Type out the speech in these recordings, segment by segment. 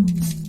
Mm-hmm.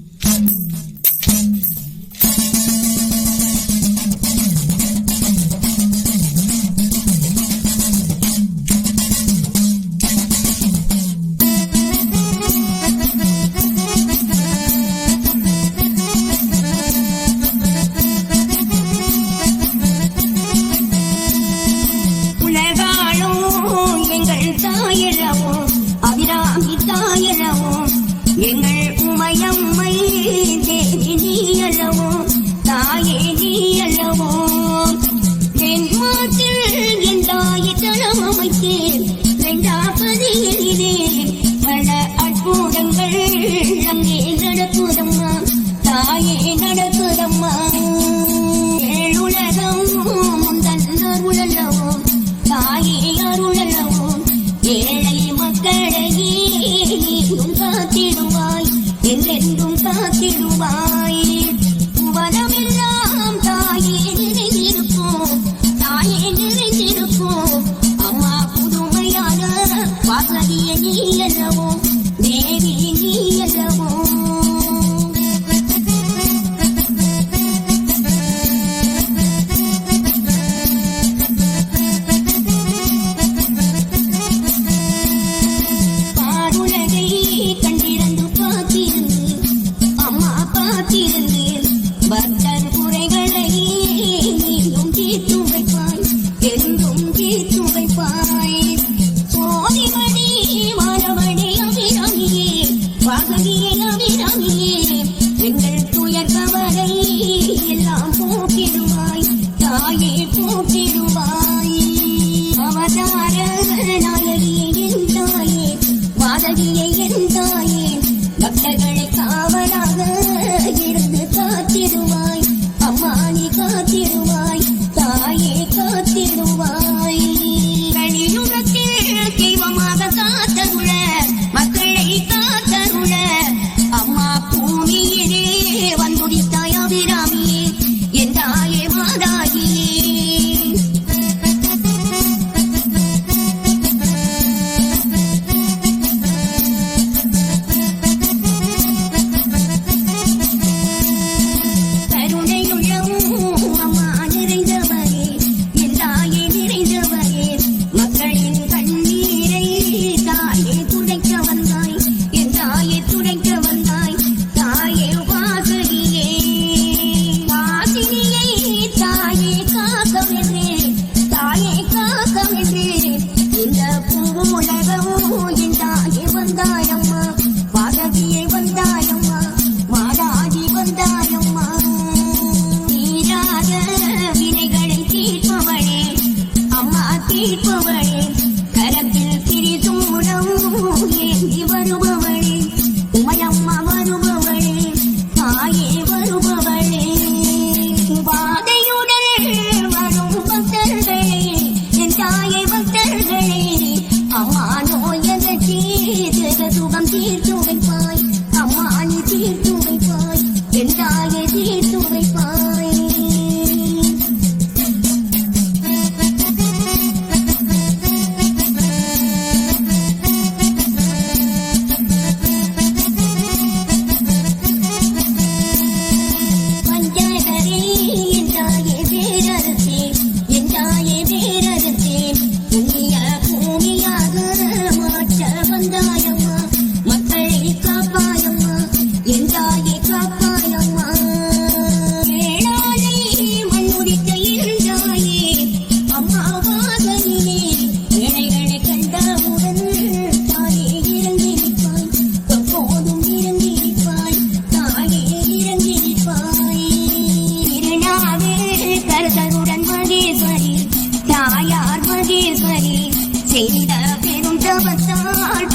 yang maha.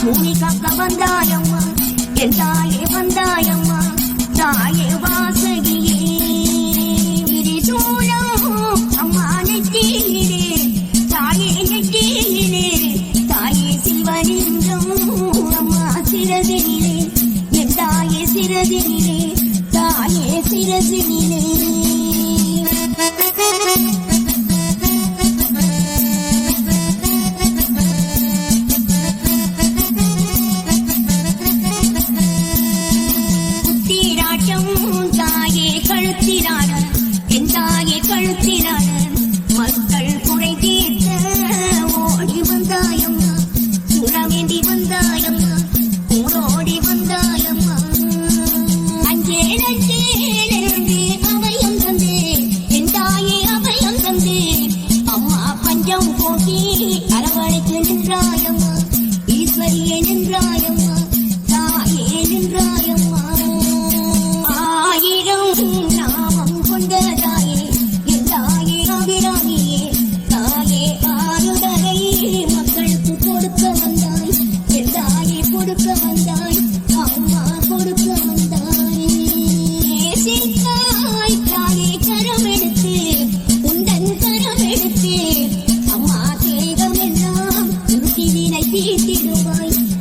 பூமி காக்க வந்தாயம்மா என் தாயே வந்தாயம்மா தாயே வாசை வந்தாயம் போராடி வந்த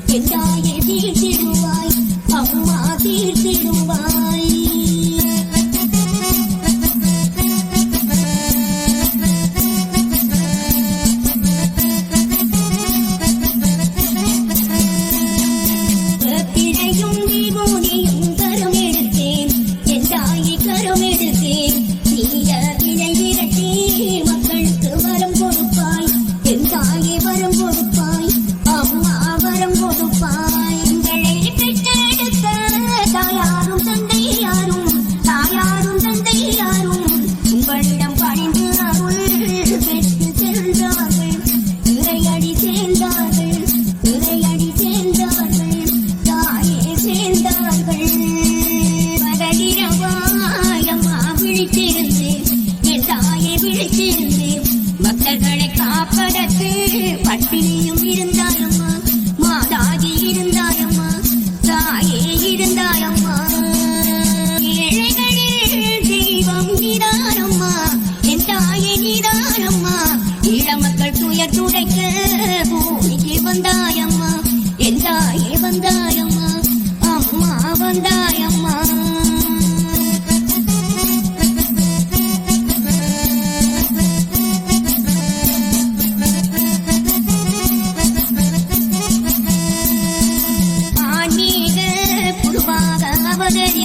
என் தாயை தீர்த்திடுவாய். அம்மா தீர்த்திடுவாய். 我对你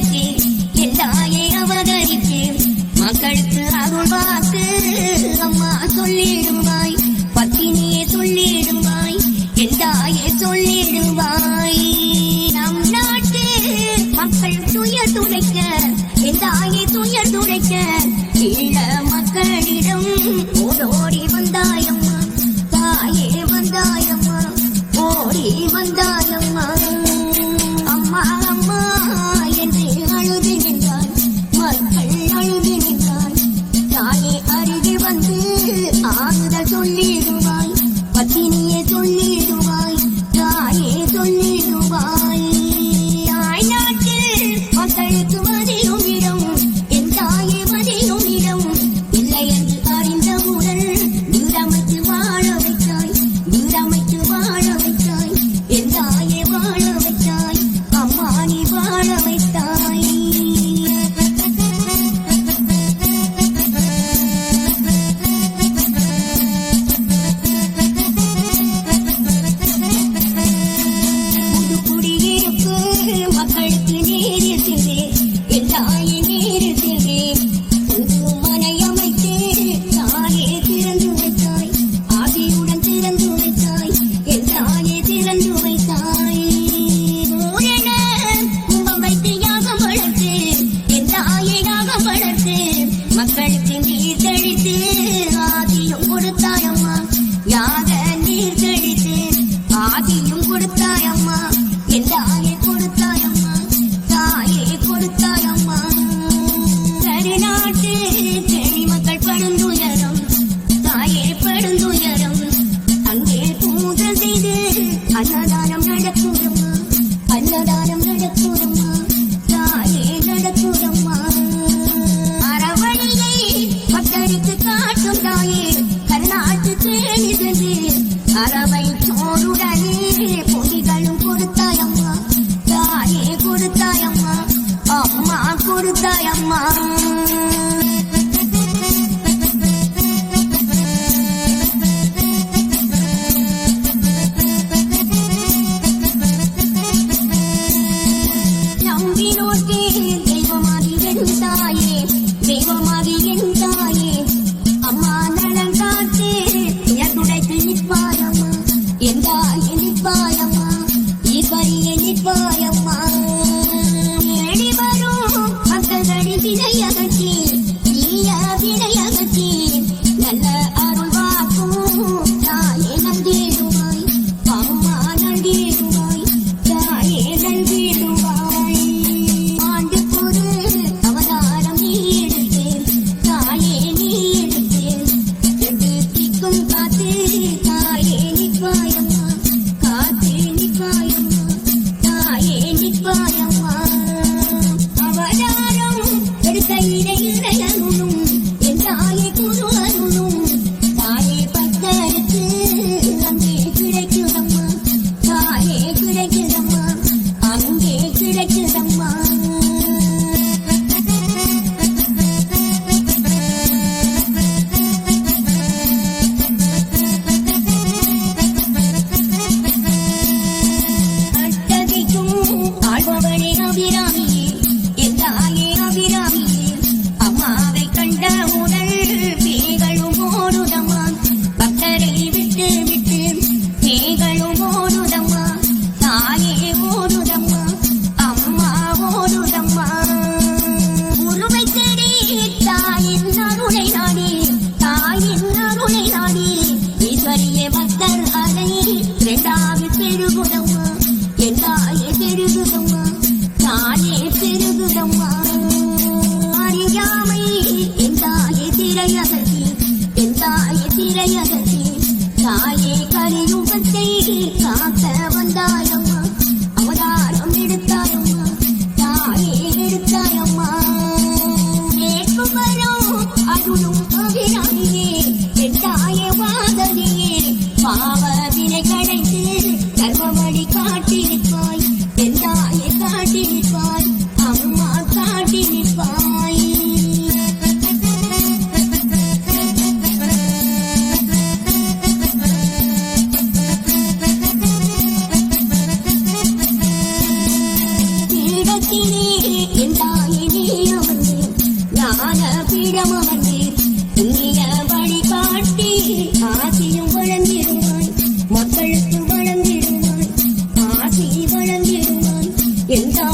chính cho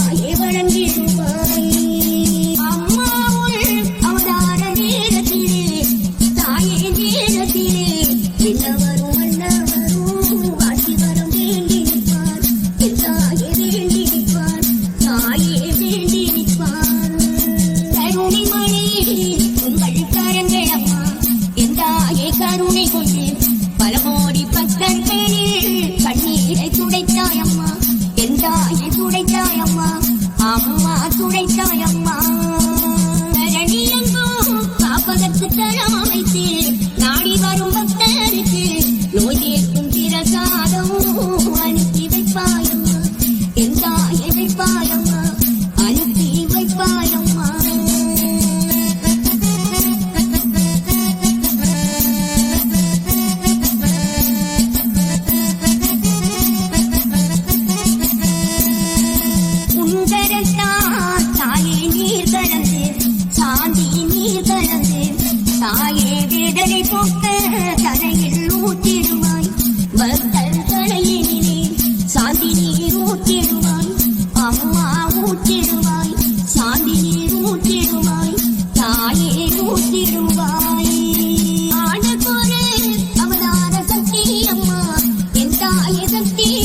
தாயே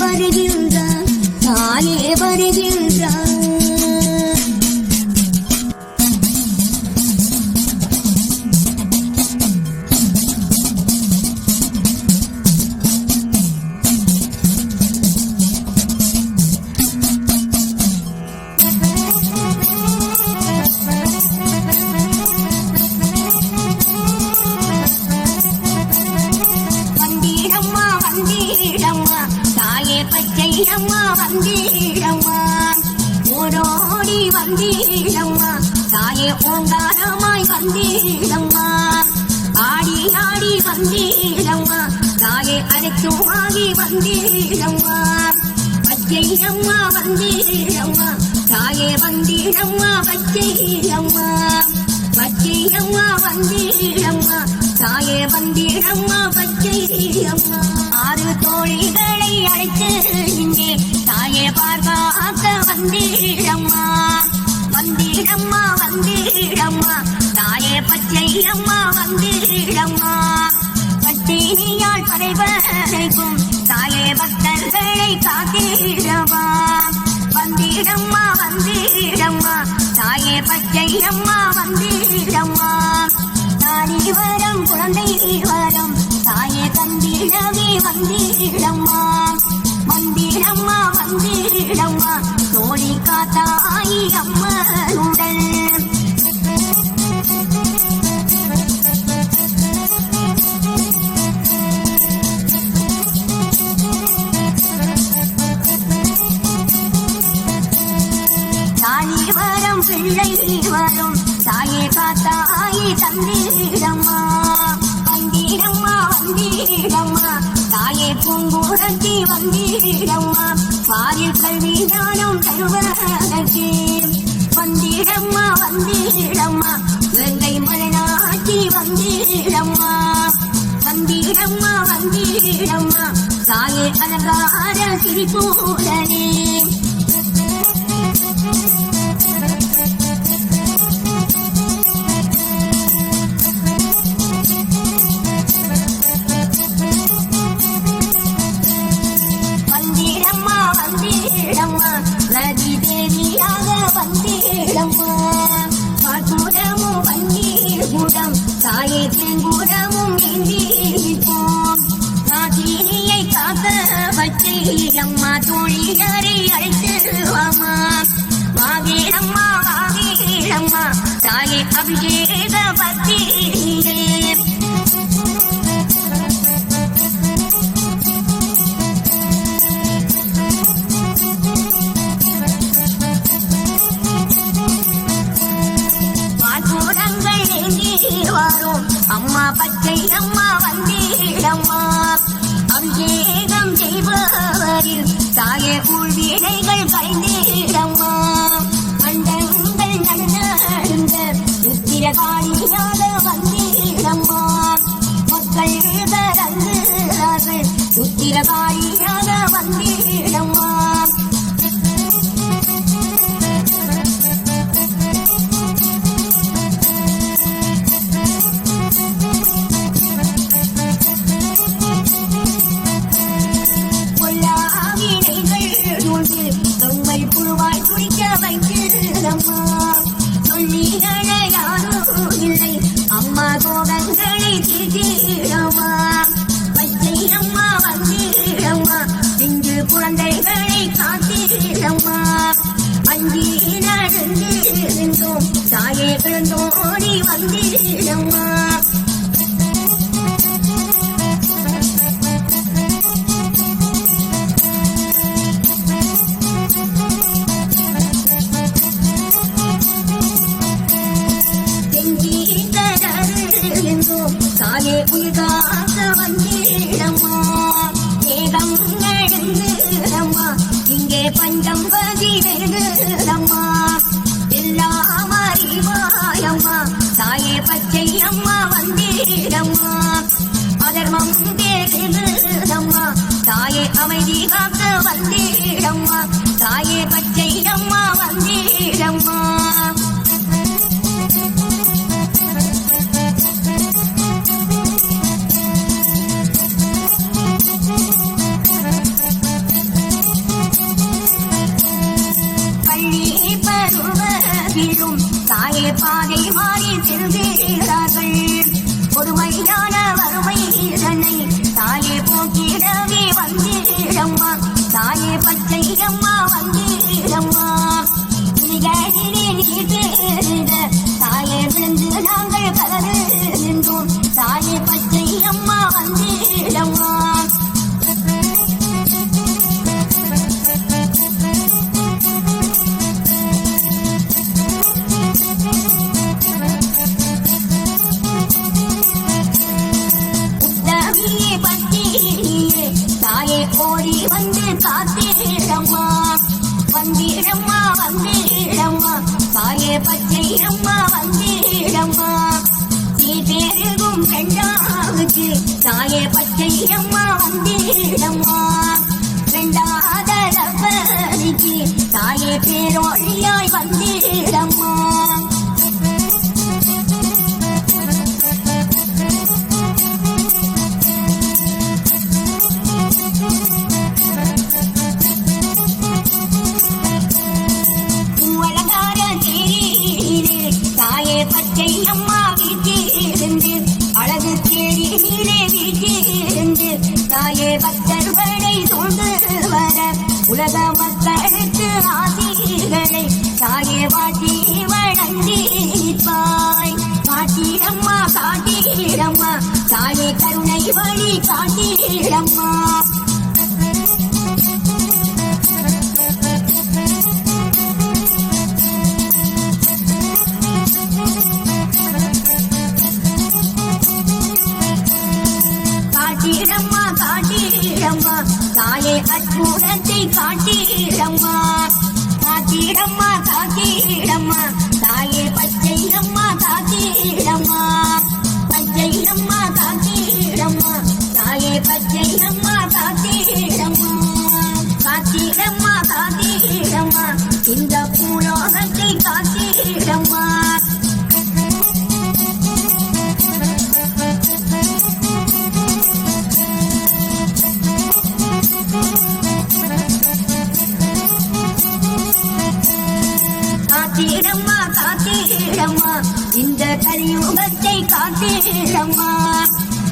వరిగింద్ర నాయే వరిగింద్ర வந்தீரம்மா தாயை அழைத்து வாங்கி வந்தீரம்மா. பச்சை அம்மா வந்தீரம்மா. தாயே வந்தீரம்மா பச்சை அம்மா. பச்சை அம்மா வந்தீரம்மா. தாயே வந்தீரம்மா பச்சை அம்மா. ஆறு தோழிகளை அழைத்து இங்கே தாயே பார்க்க வந்தீரம்மா. வந்தீரம்மா வந்தீரம்மா. தாயே பச்சை அம்மா வந்தீரம்மா. பட்டினியால் படைவரைக்கும் தாயே பக்தர்களை காத்தீரவா வந்தீரம்மா வந்தீரம்மா தாயே பச்சை அம்மா வந்தீரம்மா தாரி வரம் குழந்தை வரம் தாயே தந்திடவே வந்தீரம்மா வந்தீரம்மா வந்தீரம்மா தோழி காத்தாயி அம்மனுடன் வரும் தாயே காத்தாயே தந்தீரம்மா வந்தீரம்மா வந்தீரம்மா தாயே பூங்குழத்தி வந்தீரம்மா பாரில் கல்வி ஞானம் தருவதற்கு. வந்தீரம்மா வந்தீரம்மா வெங்கை மலைநாட்டி வந்தீரம்மா வந்தீரம்மா வந்தீரம்மா தாயே அலங்கார சிரிப்பூடனே வச்சை அம்மா தோழியரை அழைத்துருவாமா வாகீரம்மா வாகீரம்மா தாயே அபிஷேக பக்தியே. பாட்டுடங்கள் ஏந்தி அம்மா பச்சை அம்மா வந்தீரம்மா தாயே கூழ்வீடைகள் கலைந்தீரம்மா அண்டங்கள் நடந்த உத்திரகாளியாக வந்தீரம்மா மக்கள் கரங்குகிறார்கள் உத்திரகாளியாக கலியுகத்தை காத்தீரம்மா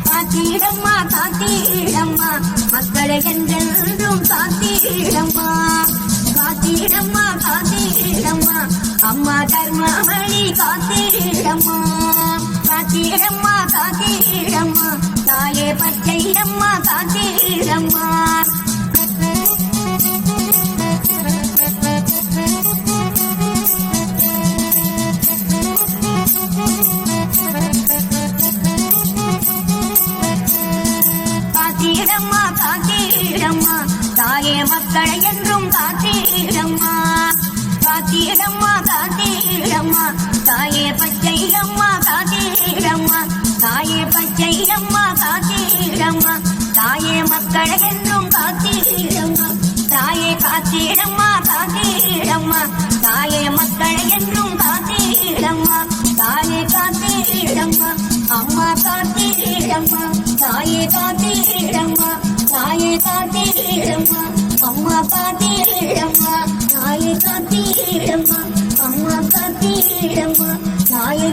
காத்தீரம்மா காத்தீரம்மா மக்களை என்றென்றும் காத்தீரம்மா காத்தீரம்மா காத்தீரம்மா அம்மா தர்மாவளி காத்தீரம்மா காத்தீரம்மா காத்தீரம்மா தாயே பச்சை அம்மா காத்தீரம்மா தாயே மக்களை என்றும் காத்தீடம்மா. காத்தீடம்மா காத்தீடம்மா. தாயே பச்சை அம்மா காத்தீடம்மா. தாயே பச்சை அம்மா காத்தீடம்மா. தாயே மக்களை என்றும் காத்தீடம்மா. தாயே காத்தீடம்மா காத்தீடம்மா. தாயே மக்களை என்றும் காத்தீடம்மா. தாயே காத்தீடம்மா. அம்மா காத்தீடம்மா. தாயே காத்தீ தாயே காத்தீரம்மா அம்மா காத்தீரம்மா தாயே காத்தீரம்மா அம்மா காத்தீரம்மா தாயே